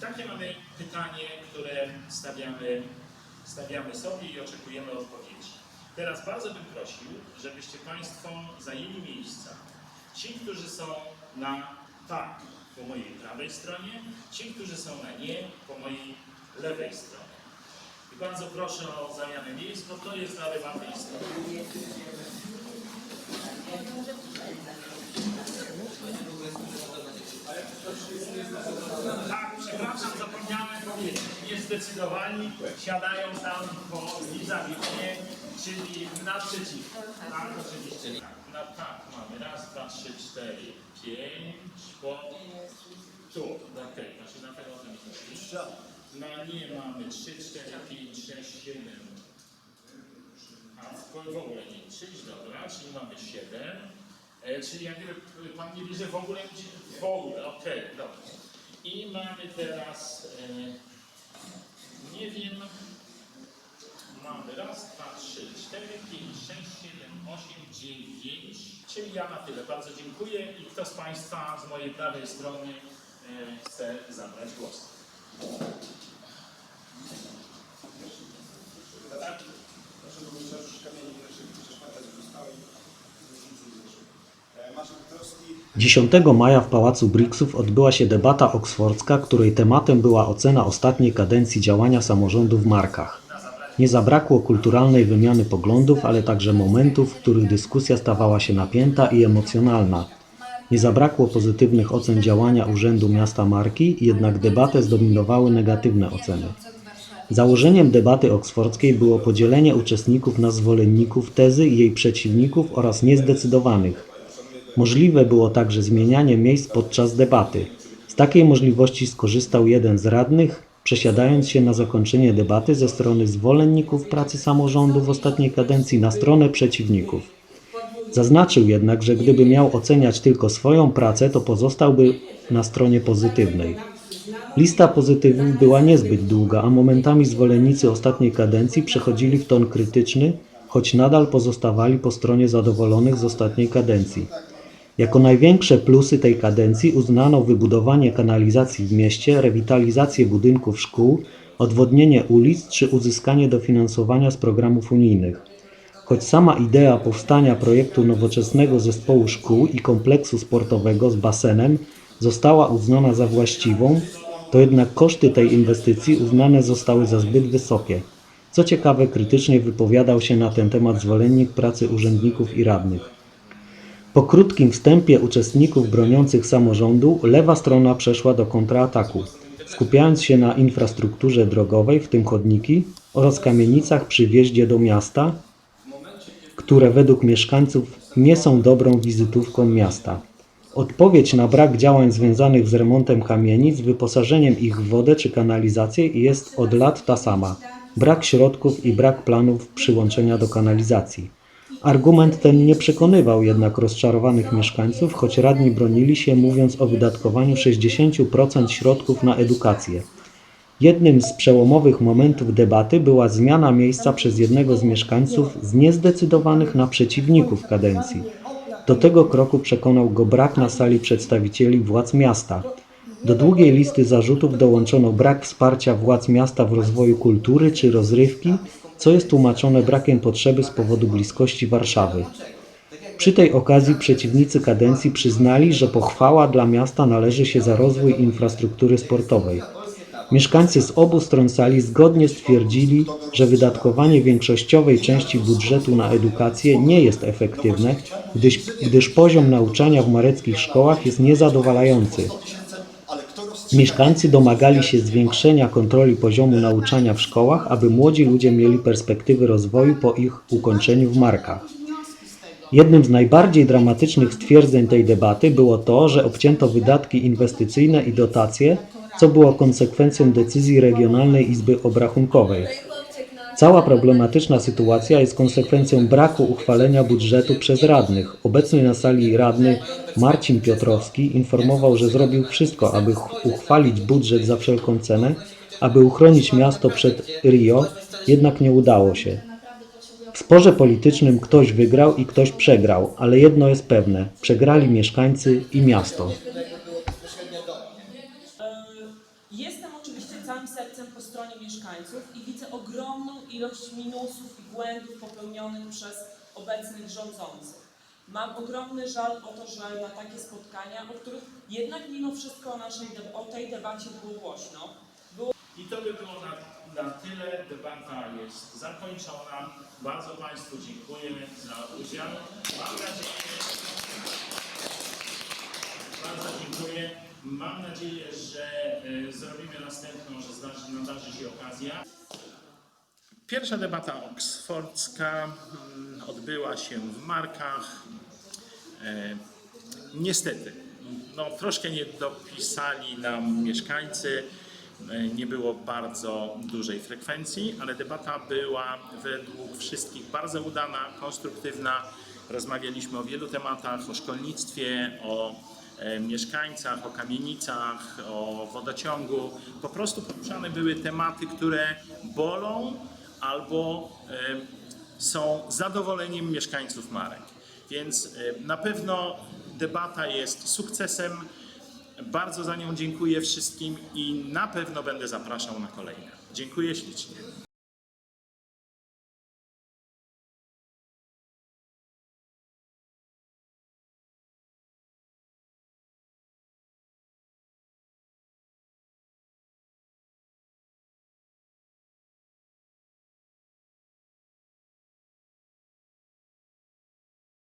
takie mamy pytanie, które stawiamy, stawiamy sobie i oczekujemy odpowiedzi. Teraz bardzo bym prosił, żebyście Państwo zajęli miejsca. Ci, którzy są na tak po mojej prawej stronie, ci, którzy są na nie po mojej lewej stronie. I bardzo proszę o zamianę miejsc, bo to jest na lewa miejsca. Niezdecydowani siadają tam po vis-a-vis, czyli naprzeciwko. Tak, oczywiście. Na, tak, mamy raz, dwa, trzy, cztery, pięć, po... Tu, okej, znaczy na tego o tym chodzi. Na nie mamy trzy, cztery, pięć, sześć, siedem. A w ogóle nie trzy, dobra, czyli mamy siedem. E, czyli jak gdyby pan nie bierze w ogóle, w ogóle, okej, dobrze. I mamy teraz, e, nie wiem, mamy raz, dwa, trzy, cztery, pięć, sześć, siedem, osiem, dziewięć. Czyli ja na tyle. Bardzo dziękuję i kto z Państwa z mojej prawej strony e, chce zabrać głos? Tak? Proszę burmistrza Kamieni pierwszy przeszkadzać w ustawie. Masz Piotrowski 10 maja w Pałacu Briksów odbyła się debata oksfordzka, której tematem była ocena ostatniej kadencji działania samorządu w Markach. Nie zabrakło kulturalnej wymiany poglądów, ale także momentów, w których dyskusja stawała się napięta i emocjonalna. Nie zabrakło pozytywnych ocen działania Urzędu Miasta Marki, jednak debatę zdominowały negatywne oceny. Założeniem debaty oksfordzkiej było podzielenie uczestników na zwolenników tezy i jej przeciwników oraz niezdecydowanych. Możliwe było także zmienianie miejsc podczas debaty. Z takiej możliwości skorzystał jeden z radnych, przesiadając się na zakończenie debaty ze strony zwolenników pracy samorządu w ostatniej kadencji na stronę przeciwników. Zaznaczył jednak, że gdyby miał oceniać tylko swoją pracę, to pozostałby na stronie pozytywnej. Lista pozytywów była niezbyt długa, a momentami zwolennicy ostatniej kadencji przechodzili w ton krytyczny, choć nadal pozostawali po stronie zadowolonych z ostatniej kadencji. Jako największe plusy tej kadencji uznano wybudowanie kanalizacji w mieście, rewitalizację budynków szkół, odwodnienie ulic czy uzyskanie dofinansowania z programów unijnych. Choć sama idea powstania projektu nowoczesnego zespołu szkół i kompleksu sportowego z basenem została uznana za właściwą, to jednak koszty tej inwestycji uznane zostały za zbyt wysokie. Co ciekawe, krytycznie wypowiadał się na ten temat zwolennik pracy urzędników i radnych. Po krótkim wstępie uczestników broniących samorządu, lewa strona przeszła do kontrataku, skupiając się na infrastrukturze drogowej, w tym chodniki, oraz kamienicach przy wjeździe do miasta, które według mieszkańców nie są dobrą wizytówką miasta. Odpowiedź na brak działań związanych z remontem kamienic, wyposażeniem ich w wodę czy kanalizację jest od lat ta sama. Brak środków i brak planów przyłączenia do kanalizacji. Argument ten nie przekonywał jednak rozczarowanych mieszkańców, choć radni bronili się mówiąc o wydatkowaniu 60% środków na edukację. Jednym z przełomowych momentów debaty była zmiana miejsca przez jednego z mieszkańców z niezdecydowanych na przeciwników kadencji. Do tego kroku przekonał go brak na sali przedstawicieli władz miasta. Do długiej listy zarzutów dołączono brak wsparcia władz miasta w rozwoju kultury czy rozrywki, co jest tłumaczone brakiem potrzeby z powodu bliskości Warszawy. Przy tej okazji przeciwnicy kadencji przyznali, że pochwała dla miasta należy się za rozwój infrastruktury sportowej. Mieszkańcy z obu stron sali zgodnie stwierdzili, że wydatkowanie większościowej części budżetu na edukację nie jest efektywne, gdyż, gdyż poziom nauczania w mareckich szkołach jest niezadowalający. Mieszkańcy domagali się zwiększenia kontroli poziomu nauczania w szkołach, aby młodzi ludzie mieli perspektywy rozwoju po ich ukończeniu w markach. Jednym z najbardziej dramatycznych stwierdzeń tej debaty było to, że obcięto wydatki inwestycyjne i dotacje, co było konsekwencją decyzji Regionalnej Izby Obrachunkowej. Cała problematyczna sytuacja jest konsekwencją braku uchwalenia budżetu przez radnych. Obecny na sali radny Marcin Piotrowski informował, że zrobił wszystko, aby ch- uchwalić budżet za wszelką cenę, aby uchronić miasto przed Rio, jednak nie udało się. W sporze politycznym ktoś wygrał i ktoś przegrał, ale jedno jest pewne: przegrali mieszkańcy i miasto. Ilość minusów i błędów popełnionych przez obecnych rządzących. Mam ogromny żal o to, że na takie spotkania, o których jednak mimo wszystko o, naszej, o tej debacie było głośno, było I to by było na, na tyle. Debata jest zakończona. Bardzo Państwu dziękuję za udział. Mam nadzieję, bardzo dziękuję. Mam nadzieję, że e, zrobimy następną, że zdarzy, nadarzy się okazja. Pierwsza debata oksfordzka mm, odbyła się w Markach. E, Niestety, no, troszkę nie dopisali nam mieszkańcy, e, nie było bardzo dużej frekwencji, ale debata była według wszystkich bardzo udana, konstruktywna. Rozmawialiśmy o wielu tematach, o szkolnictwie, o e, mieszkańcach, o kamienicach, o wodociągu. Po prostu poruszane były tematy, które bolą albo e, są zadowoleniem mieszkańców Marek. Więc e, na pewno debata jest sukcesem. Bardzo za nią dziękuję wszystkim i na pewno będę zapraszał na kolejne. Dziękuję ślicznie.